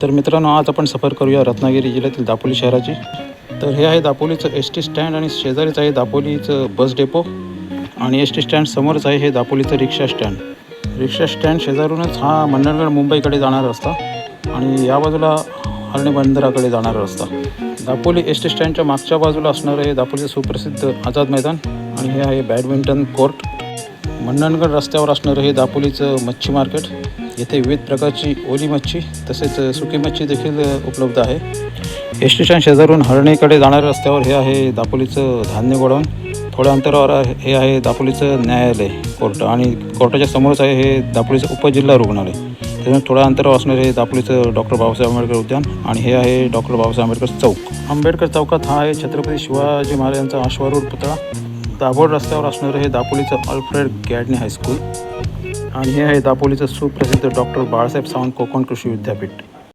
तर मित्रांनो आज आपण सफर करूया रत्नागिरी जिल्ह्यातील दापोली शहराची. तर हे आहे दापोलीचं एस टी स्टँड आणि शेजारीच आहे दापोलीचं बस डेपो आणि एस टी स्टँड समोरच आहे हे दापोलीचं रिक्षा स्टँड रिक्षा स्टँड शेजारूनच हा मंडणगड मुंबईकडे जाणारा रस्ता आणि या बाजूला हरणे बंदराकडे जाणारा रस्ता. दापोली एस टी स्टँडच्या मागच्या बाजूला असणारं हे दापोलीचं सुप्रसिद्ध आझाद मैदान आणि हे आहे बॅडमिंटन कोर्ट मंडणगड रस्त्यावर असणारं हे दापोलीचं मच्छी मार्केट येथे विविध प्रकारची ओली मच्छी तसेच सुकी मच्छी देखील उपलब्ध आहे. एस स्टेशन शेजारून हरणीकडे जाणाऱ्या रस्त्यावर हे आहे दापोलीचं धान्य गोडाऊन. थोड्या अंतरावर हे आहे दापोलीचं न्यायालय कोर्ट आणि कोर्टाच्या समोरच आहे हे दापोलीचं उपजिल्हा रुग्णालय. त्याच्यामुळे थोड्या अंतरावर असणारे हे दापोलीचं डॉक्टर बाबासाहेब आंबेडकर उद्यान आणि हे आहे डॉक्टर बाबासाहेब आंबेडकर चौक. आंबेडकर चौकात हा आहे छत्रपती शिवाजी महाराजांचा अश्वारूढ पुतळा. दाभोळ रस्त्यावर असणारं हे दापोलीचं अल्फ्रेड गॅडने हायस्कूल. आणि हे आहे दापोलीचं सुप्रसिद्ध डॉक्टर बाळासाहेब सावंत कोकण कृषी विद्यापीठ.